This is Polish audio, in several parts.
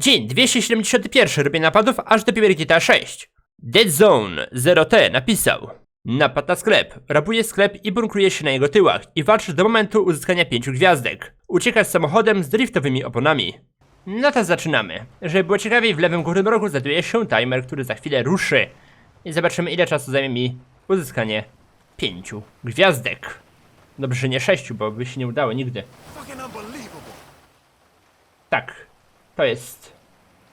Dzień 271 robię napadów aż do GTA 6. Dead Zone 0T napisał Napad na sklep. Rabuje sklep i bunkruje się na jego tyłach i walczy do momentu uzyskania pięciu gwiazdek. Ucieka z samochodem z driftowymi oponami. No to zaczynamy. Żeby było ciekawiej, w lewym górnym rogu znajduje się timer, który za chwilę ruszy. I zobaczymy ile czasu zajmie mi uzyskanie pięciu gwiazdek. Dobrze, że nie sześciu, bo by się nie udało nigdy. Tak, to jest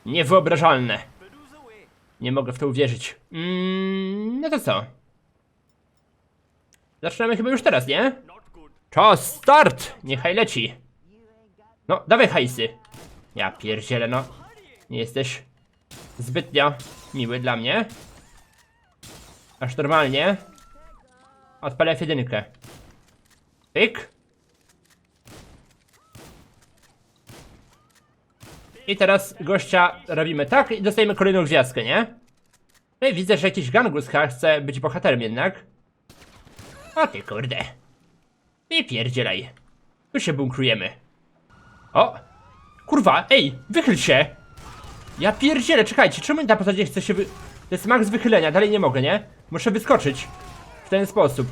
niewyobrażalne. Nie mogę w to uwierzyć. Mm, no to co? Zaczynamy chyba już teraz, nie? Czas, start! Niechaj leci. No, dawaj hajsy. Ja pierdzielę, no. Nie jesteś zbytnio miły dla mnie. Aż normalnie. Odpalę jedynkę. Pyk. I teraz gościa robimy tak i dostajemy kolejną gwiazdkę, nie? No i widzę, że jakiś gangus chce być bohaterem jednak. O ty kurde. I pierdzielaj. Tu się bunkrujemy. O! Kurwa, ej, wychyl się! Ja pierdzielę, czekajcie, czemu na posadzie chce się wy... To jest max wychylenia, dalej nie mogę, nie? Muszę wyskoczyć. W ten sposób.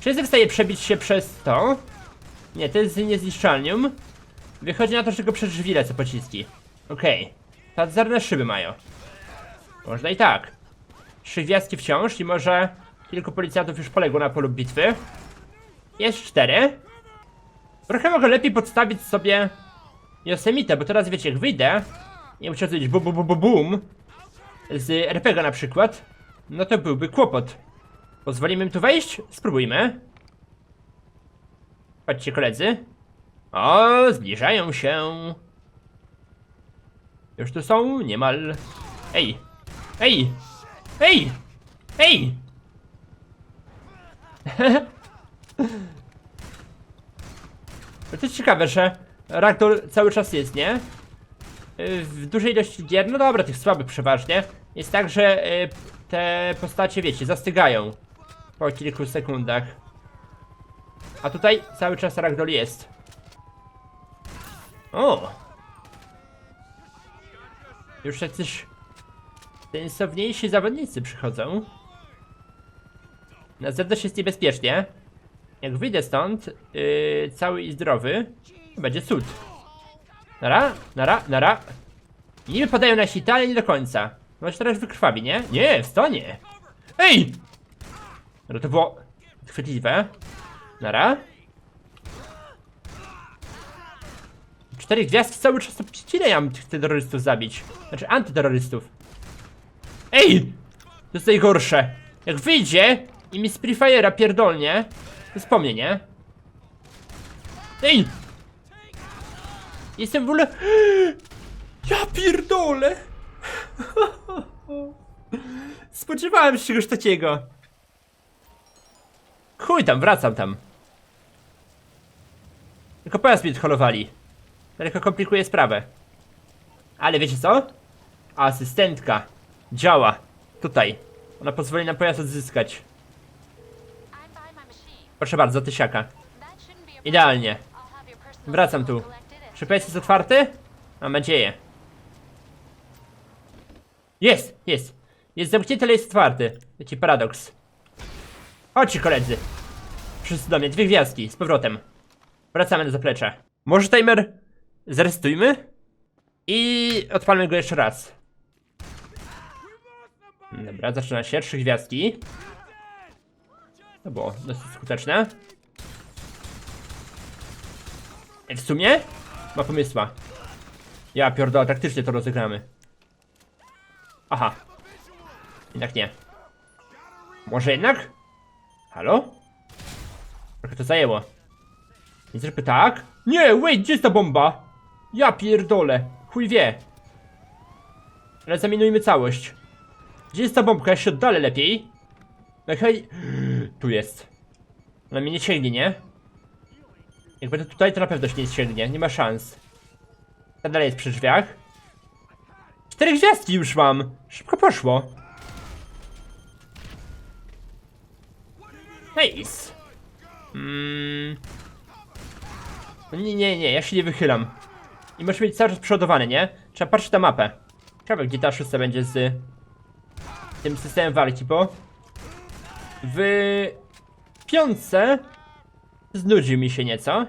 Czy jestem w stanie przebić się przez to? Nie, to jest niezniszczalnium. Wychodzi na to, że go przez drzwi lecę pociski. Okej. Pazarne szyby mają. Można i tak. Trzy gwiazdki wciąż i może kilku policjantów już poległo na polu bitwy. Jest cztery. Trochę mogę lepiej podstawić sobie Yosemite, bo teraz wiecie, jak wyjdę i muszę zrobić bum bum bum bum bum z RPG na przykład, no to byłby kłopot. Pozwolimy im tu wejść? Spróbujmy. Chodźcie koledzy. O, zbliżają się. Już tu są, niemal. Ej! Ej! Ej! Ej! To jest ciekawe, że Ragdoll cały czas jest, nie? W dużej ilości gier, no dobra, tych słabych przeważnie, jest tak, że y, te postacie, wiecie, zastygają po kilku sekundach. A tutaj cały czas Ragdoll jest. O! Już jacyś sensowniejsi zawodnicy przychodzą. Na zewnątrz jest niebezpiecznie. Jak wyjdę stąd, yy, cały i zdrowy, to będzie cud. Nara, nara, nara. Niby podają na sita, ale nie do końca. Może teraz wykrwawi, nie? Nie, wstanie. Ej! No to było chwytliwe. Nara. Cztery gwiazdki cały czas mam tych terrorystów zabić? Znaczy antyterrorystów. Ej! To jest najgorsze. Jak wyjdzie i mi z Free Fire'a pierdolnie, to jest po mnie, nie? Ej! Jestem w ogóle... Ja pierdolę! Spodziewałem się czegoś takiego. Chuj tam, wracam tam. Tylko pojazd mi odholowali. Tylko komplikuje sprawę. Ale wiecie co? Asystentka działa tutaj. Ona pozwoli nam pojazd odzyskać. Proszę bardzo, tysiaka. Idealnie. Wracam tu. Czy pojazd jest otwarty? Mam nadzieję. Jest, jest. Jest zamknięty, ale jest otwarty. Jaki paradoks. Chodźcie koledzy. Wszyscy do mnie, dwie gwiazdki, z powrotem. Wracamy na zaplecze. Może timer zresetujmy? I odpalmy go jeszcze raz. Dobra, zaczyna się. Trzy gwiazdki. To było dosyć skuteczne. W sumie? Ma pomysła. Ja pierdolę, taktycznie to rozegramy. Aha. Jednak nie. Może jednak? Halo? Trochę to zajęło. Nie zróbmy tak? Nie, wait, gdzie jest ta bomba? Ja pierdolę. Chuj wie. Ale zaminujmy całość. Gdzie jest ta bombka? Ja się oddalę lepiej. No hej. Tu jest. Ona mnie nie sięgnie, nie? Jak będę tutaj, to na pewno się nie sięgnie. Nie ma szans. Ta dalej jest przy drzwiach. Cztery gwiazdki już mam. Szybko poszło. Nice. Mm. No nie, nie, nie, ja się nie wychylam. I muszę mieć cały czas przeładowany, nie? Trzeba patrzeć na mapę. Ciekawe, gdzie ta szósta będzie z tym systemem walki, bo w piątce znudził mi się nieco.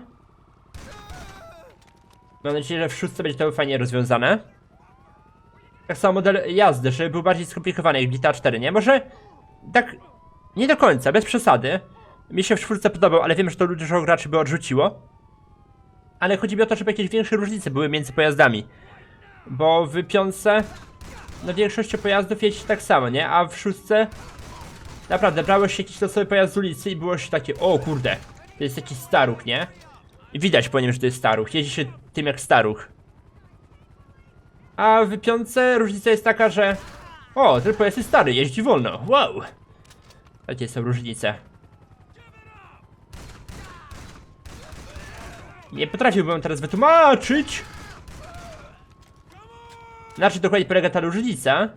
Mam nadzieję, że w szóstce będzie to fajnie rozwiązane. Tak samo model jazdy, żeby był bardziej skomplikowany jak GTA 4, nie? Może tak nie do końca, bez przesady. Mi się w czwórce podobał, ale wiem, że to dużo graczy by odrzuciło. Ale chodzi mi o to, żeby jakieś większe różnice były między pojazdami. Bo w piątce na większości pojazdów jeździ tak samo, nie? A w szóstce naprawdę brałeś się jakiś losowy pojazd z ulicy i było się takie, o kurde, to jest jakiś staruch, nie? I widać po nim, że to jest staruch. Jeździ się tym jak staruch. A w piątce różnica jest taka, że o, ten pojazd jest stary, jeździ wolno, wow. Takie są różnice. Nie potrafiłbym teraz wytłumaczyć. Na czym dokładnie polega ta różnica,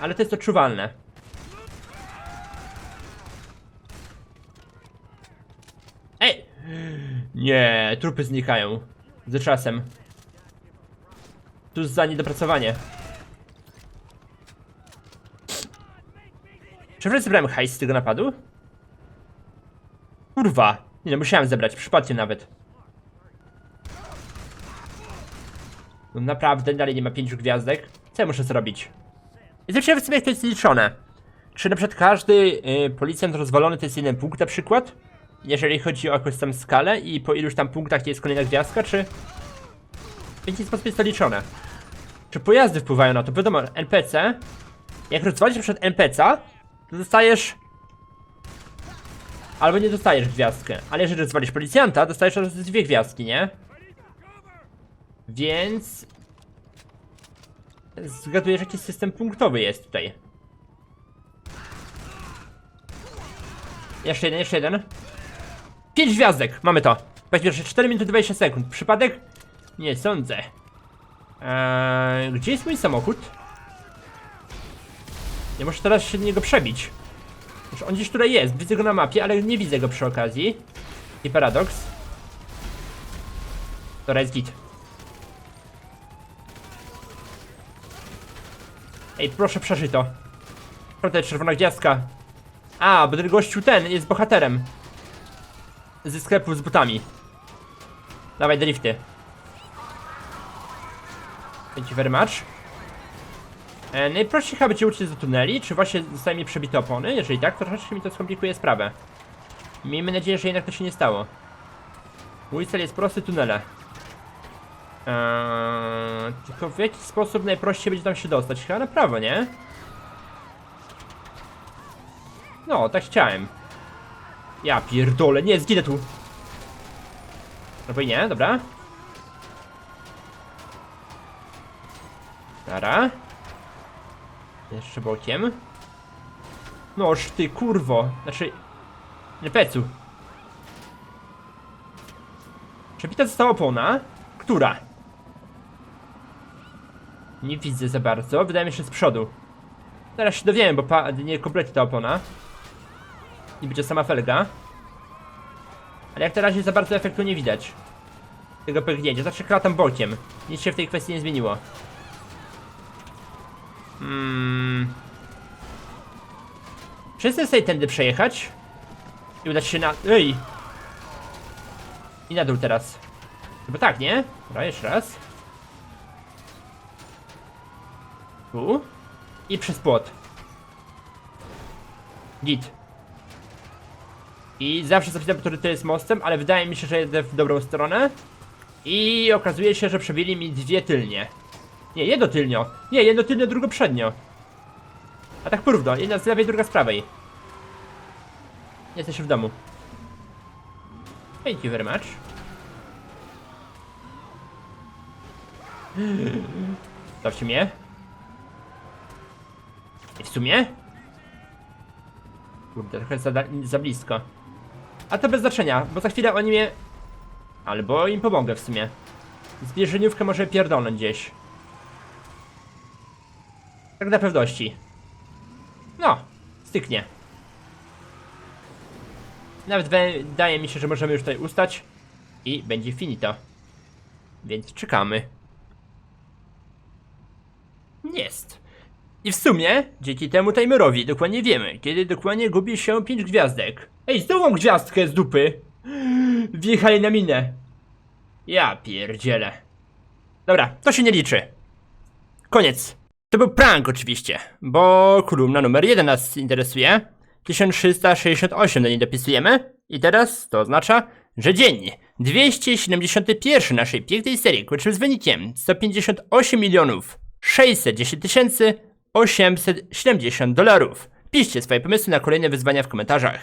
ale to jest odczuwalne. Ej! Nie, trupy znikają. Z czasem. Tu za niedopracowanie. Czy wreszcie zebrałem hajs z tego napadu? Kurwa. Nie no, musiałem zebrać, przypadkiem nawet. Naprawdę, dalej nie ma pięciu gwiazdek. Co ja muszę zrobić? Jestem ciekawy w sumie to jest liczone. Czy na przykład każdy y, policjant rozwalony to jest jeden punkt na przykład? Jeżeli chodzi o jakąś tam skalę i po iluś tam punktach jest kolejna gwiazdka, czy... W jaki sposób jest to liczone? Czy pojazdy wpływają na to? Wiadomo, NPC... Jak rozwalisz przykład NPC'a, to dostajesz... Albo nie dostajesz gwiazdkę, ale jeżeli rozwalisz policjanta, dostajesz dwie gwiazdki, nie? Więc... Zgaduję, że jakiś system punktowy jest tutaj. Jeszcze jeden, jeszcze jeden. 5 gwiazdek, mamy to. Powiedzmy, że 4 minuty 20 sekund. Przypadek? Nie sądzę. Eee, gdzie jest mój samochód? Nie muszę teraz się do niego przebić. Już on gdzieś tutaj jest, widzę go na mapie, ale nie widzę go przy okazji. I paradoks. Dobra, jest git. Ej, proszę przeżyj to. Prawda, czerwona gwiazdka. A, bo ten gościu ten jest bohaterem. Ze sklepu z butami. Dawaj drifty. Thank you very much. E, najprościej chyba będzie uciec do tuneli, czy właśnie zostaje mi przebite opony? Jeżeli tak, to troszeczkę mi to skomplikuje sprawę. Miejmy nadzieję, że jednak to się nie stało. Mój cel jest prosty tunele. Eee, tylko w jaki sposób najprościej będzie tam się dostać? Chyba na prawo, nie? No, tak chciałem. Ja pierdolę, nie, zginę tu. Albo i nie, dobra. Dobra. Jeszcze bokiem. Noż ty kurwo. Znaczy... Nie pecu. Przebita została opona. Która? Nie widzę za bardzo. Wydaje mi się, z przodu. Teraz się dowiemy, bo padnie kompletnie ta opona. I będzie sama felga. Ale jak na razie za bardzo efektu nie widać. Tego pęknięcia. Znaczy klatam bokiem. Nic się w tej kwestii nie zmieniło. Hmm. Czy chcę sobie tędy przejechać? I udać się na... Ej! I na dół teraz. Chyba tak, nie? Dobra, jeszcze raz. Tu. I przez płot. Git. I zawsze zapytam, który to jest mostem, ale wydaje mi się, że jedę w dobrą stronę. I okazuje się, że przebili mi dwie tylnie. Nie, jedno tylnio. Nie, jedno tylnio, drugo przednio. A tak porówno, jedna z lewej, druga z prawej. Jesteś w domu. Thank you very much. Zostawcie mnie. I w sumie? Kurde, trochę za, za blisko. A to bez znaczenia, bo za chwilę oni mnie... Albo im pomogę w sumie. Zbierzeniówkę może pierdolnąć gdzieś. Tak na pewności. No, styknie. Nawet wydaje mi się, że możemy już tutaj ustać. I będzie finito. Więc czekamy. Jest. I w sumie, dzięki temu timerowi dokładnie wiemy, kiedy dokładnie gubi się 5 gwiazdek. Ej, znowu gwiazdkę z dupy. Wjechali na minę. Ja pierdzielę. Dobra, to się nie liczy. Koniec. To był prank oczywiście, bo kolumna numer 1 nas interesuje. 1368 do niej dopisujemy. I teraz to oznacza, że dzień 271 naszej pięknej serii kończymy z wynikiem 158 milionów 610 tysięcy 870 dolarów. Piszcie swoje pomysły na kolejne wyzwania w komentarzach.